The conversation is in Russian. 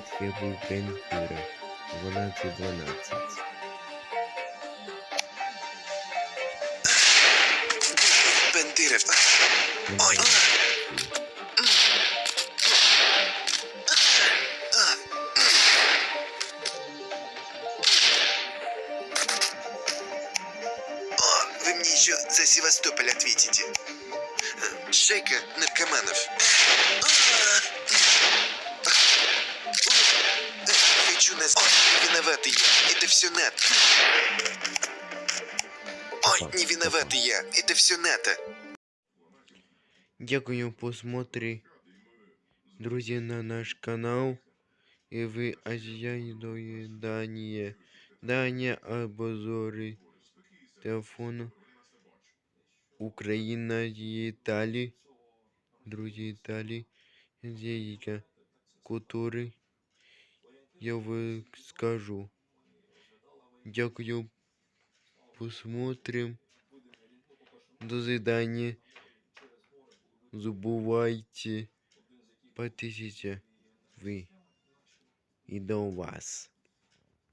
таке був Бен-Хюрер. 12-12. Бендирев. Ой. Вы мне еще за Севастополь ответите. Э, Шейка наркоманов. Хочу нас... Ой, виноватый я. Это все НАТО. Ой, не виноватый я. Это все НАТО. Дякую просмотрі, друзі, на наш канал. І ви азіяїдої дані. Дані обзори телефону. Україна і Італії. Друзі Італії. Деякі культури. Я вам скажу. Дякую. Посмотрим. До свидания. Забувайте подписываться вы и до вас.